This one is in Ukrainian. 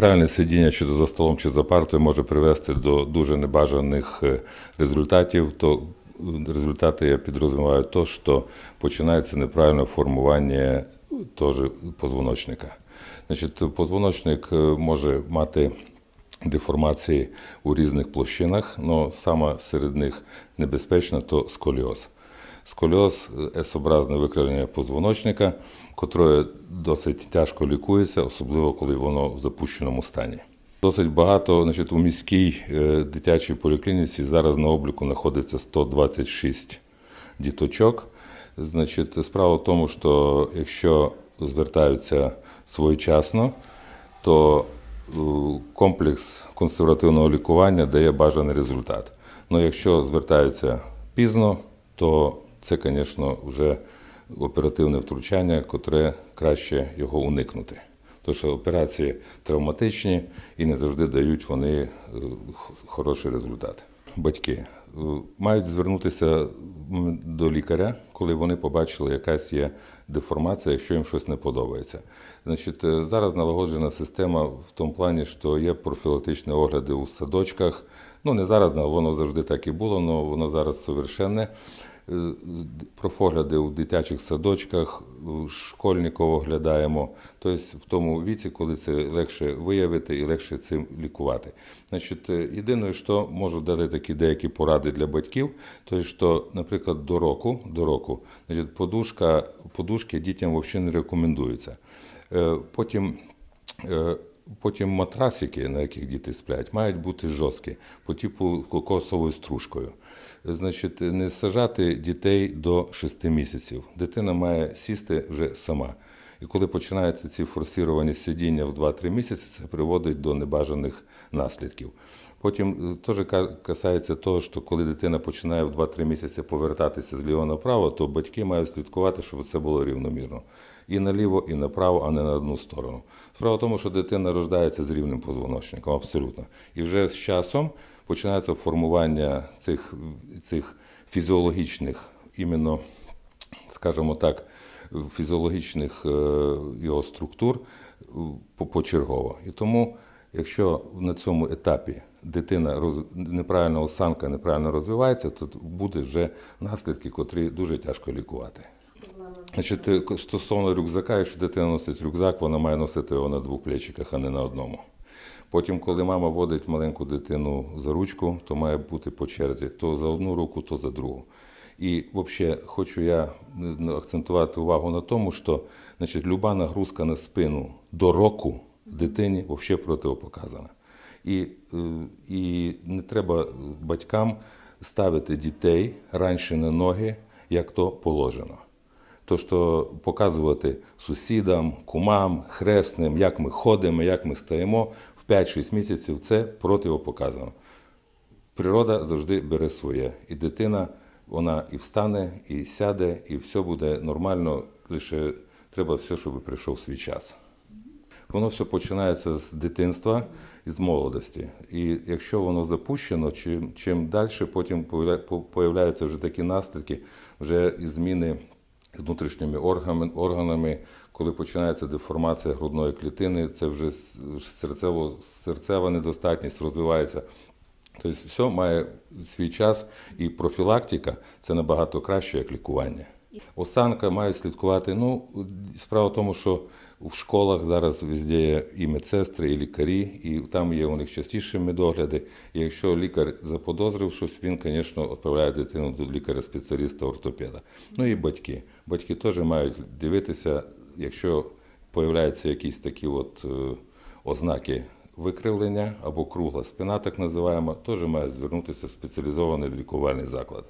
Неправильне сидіння чи за столом чи за партою може привести до дуже небажаних е, результатів. То е, результати я підрозуміваю то, що починається неправильне формування теж позвоночника. Значить, позвоночник е, може мати деформації у різних площинах, але саме серед них небезпечна то сколіоз. Сколіоз S-образне викривлення позвоночника, котре досить тяжко лікується, особливо коли воно в запущеному стані. Досить багато значить, у міській е, дитячій поліклініці зараз на обліку знаходиться 126 діточок. Значить, справа в тому, що якщо звертаються своєчасно, то е, комплекс консервативного лікування дає бажаний результат. Ну, якщо звертаються пізно, то це, звісно, вже оперативне втручання, котре краще його уникнути. Тому що операції травматичні і не завжди дають вони е, хороший результат. Батьки е, мають звернутися до лікаря, коли вони побачили, якась є деформація, якщо їм щось не подобається. Значить, е, зараз налагоджена система в тому плані, що є профілактичні огляди у садочках. Ну не зараз, воно завжди так і було, але воно зараз совершенне. Е, профогляди у дитячих садочках, школьників оглядаємо, тобто в тому віці, коли це легше виявити і легше цим лікувати. Значить, е, єдине, що можу дати такі деякі поради для батьків, то що, наприклад, до року, до року, значить, подушка, подушки дітям взагалі не рекомендуються. Е, Потім Потім матрасики, на яких діти сплять, мають бути жорсткі, по типу кокосовою стружкою. Значить, не сажати дітей до 6 місяців. Дитина має сісти вже сама. І коли починаються ці форсіровані сидіння в 2-3 місяці, це приводить до небажаних наслідків. Потім е, теж касається того, що коли дитина починає в 2-3 місяці повертатися зліва направо, то батьки мають слідкувати, щоб це було рівномірно. І наліво, і направо, а не на одну сторону. Справа в тому, що дитина рождається з рівним позвоночником, абсолютно. І вже з часом починається формування цих, цих фізіологічних, іменно, скажімо так, фізіологічних е, його структур е, по- почергово. І тому, якщо на цьому етапі дитина роз... неправильна осанка неправильно розвивається, то буде вже наслідки, котрі дуже тяжко лікувати. Значить, е, стосовно рюкзака, якщо дитина носить рюкзак, вона має носити його на двох плечиках, а не на одному. Потім, коли мама водить маленьку дитину за ручку, то має бути по черзі то за одну руку, то за другу. І взагалі хочу я акцентувати увагу на тому, що значить, люба нагрузка на спину до року дитині взагалі противопоказана. І, е, і не треба батькам ставити дітей раніше на ноги, як то положено. То, що показувати сусідам, кумам, хресним, як ми ходимо, як ми стоїмо в 5-6 місяців, це противопоказано. Природа завжди бере своє. І дитина, вона і встане, і сяде, і все буде нормально, лише треба все, щоб прийшов свій час. Воно все починається з дитинства і з молодості. І якщо воно запущено, чим, чим далі потім появля- появляються вже такі наслідки, вже і зміни з внутрішніми органами, коли починається деформація грудної клітини, це вже серцево, серцева недостатність розвивається. Тобто все має свій час, і профілактика це набагато краще, як лікування. Осанка має слідкувати. Ну, справа в тому, що в школах зараз везде і медсестри, і лікарі, і там є у них частіше медогляди. І якщо лікар заподозрив щось, він, звісно, відправляє дитину до лікаря-спеціаліста, ортопеда. Ну і батьки. Батьки теж мають дивитися, якщо появляються якісь такі от е, ознаки викривлення або кругла спина, так називаємо, теж має звернутися в спеціалізований лікувальний заклад.